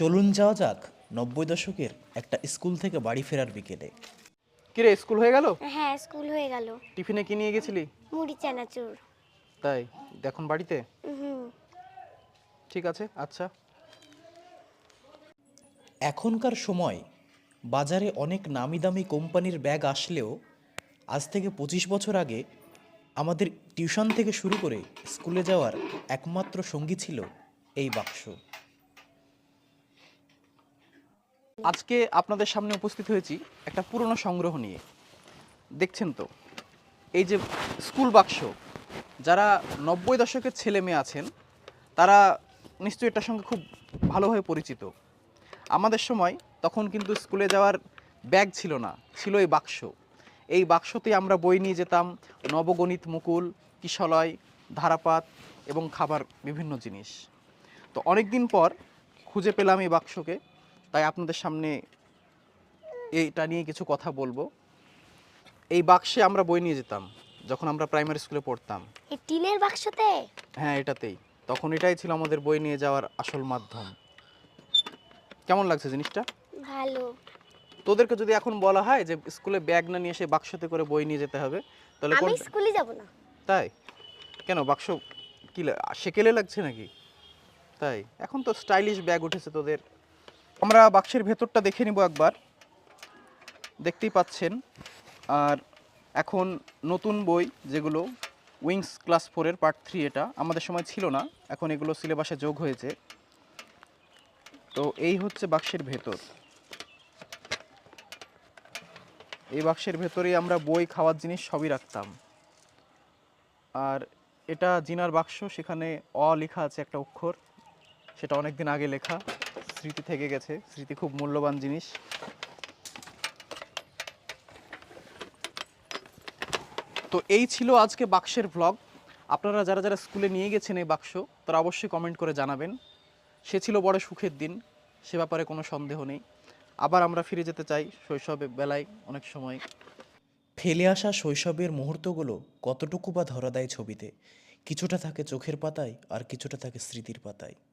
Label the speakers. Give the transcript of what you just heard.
Speaker 1: চলুন যাওয়া যাক নব্বই দশকের একটা স্কুল থেকে বাড়ি ফেরার বিকেলে।
Speaker 2: কিরে স্কুল হয়ে গেল?
Speaker 3: হ্যাঁ স্কুল হয়ে গেল।
Speaker 2: টিফিনে কি নিয়ে গেছিলি?
Speaker 3: মুড়ি চানাচুর।
Speaker 2: তাই? এখন বাড়িতে? ঠিক আছে আচ্ছা।
Speaker 1: এখনকার সময় বাজারে অনেক নামি দামি কোম্পানির ব্যাগ আসলেও আজ থেকে পঁচিশ বছর আগে আমাদের টিউশন থেকে শুরু করে স্কুলে যাওয়ার একমাত্র সঙ্গী ছিল এই বাক্স।
Speaker 2: আজকে আপনাদের সামনে উপস্থিত হয়েছি একটা পুরনো সংগ্রহ নিয়ে। দেখছেন তো? এই যে স্কুল বাক্স, যারা নব্বই দশকের ছেলে মেয়ে আছেন, তারা নিশ্চয়ই এটার সঙ্গে খুব ভালোভাবে পরিচিত। আমাদের সময় তখন কিন্তু স্কুলে যাওয়ার ব্যাগ ছিল না, ছিল এই বাক্স। এই বাক্সতে আমরা বই নিয়ে যেতাম, নবগণিত মুকুল, কিশলয়, ধারাপাত এবং খাবার বিভিন্ন জিনিস। তো অনেক দিন পর খুঁজে পেলাম এই বাক্সকে। তাই আপনাদের সামনে এইটা নিয়ে কিছু কথা বলব। এই বাক্সে আমরা বই নিয়ে যেতাম যখন আমরা প্রাইমারি স্কুলে পড়তাম।
Speaker 3: এই টিনের বাক্সতে?
Speaker 2: হ্যাঁ এটাতেই। তখন এটাই ছিল আমাদের বই নিয়ে যাওয়ার আসল মাধ্যম। কেমন লাগছে জিনিসটা?
Speaker 3: ভালো।
Speaker 2: তোদেরকে যদি এখন বলা হয় যে স্কুলে ব্যাগ না নিয়ে এসে বাক্সতে করে বই নিয়ে যেতে হবে তাহলে
Speaker 3: আমি
Speaker 2: কোন
Speaker 3: স্কুলে যাব না।
Speaker 2: তাই? কেন বাক্স কি সেকেলে লাগছে নাকি? তাই? এখন তো স্টাইলিশ ব্যাগ উঠেছে তোদের। আমরা বাক্সের ভেতরটা দেখে নিব একবার। দেখতেই পাচ্ছেন। আর এখন নতুন বই, যেগুলো উইংস ক্লাস ফোরের পার্ট থ্রি এটা, আমাদের সময় ছিল না। এখন এগুলো সিলেবাসে যোগ হয়েছে। তো এই হচ্ছে বাক্সের ভেতর। এই বাক্সের ভেতরেই আমরা বই, খাওয়ার জিনিস সবই রাখতাম। আর এটা জিনার বাক্স, সেখানে অ লেখা আছে একটা অক্ষর। সেটা অনেক দিন আগে লেখা। স্মৃতি থেকে গেছে। স্মৃতি খুব মূল্যবান জিনিস। তো এই ছিল আজকে বাক্সের ভ্লগ আপনারা যারা যারা স্কুলে নিয়ে গেছেন এই বাক্স, তারা অবশ্যই কমেন্ট করে জানাবেন। সে ছিল বড় সুখের দিন, সে ব্যাপারে কোনো সন্দেহ নেই। আবার আমরা ফিরে যেতে চাই শৈশবে বেলায় অনেক সময়।
Speaker 1: ফেলে আসা শৈশবের মুহূর্তগুলো কতটুকু বা ধরা দেয় ছবিতে, কিছুটা থাকে চোখের পাতায় আর কিছুটা থাকে স্মৃতির পাতায়।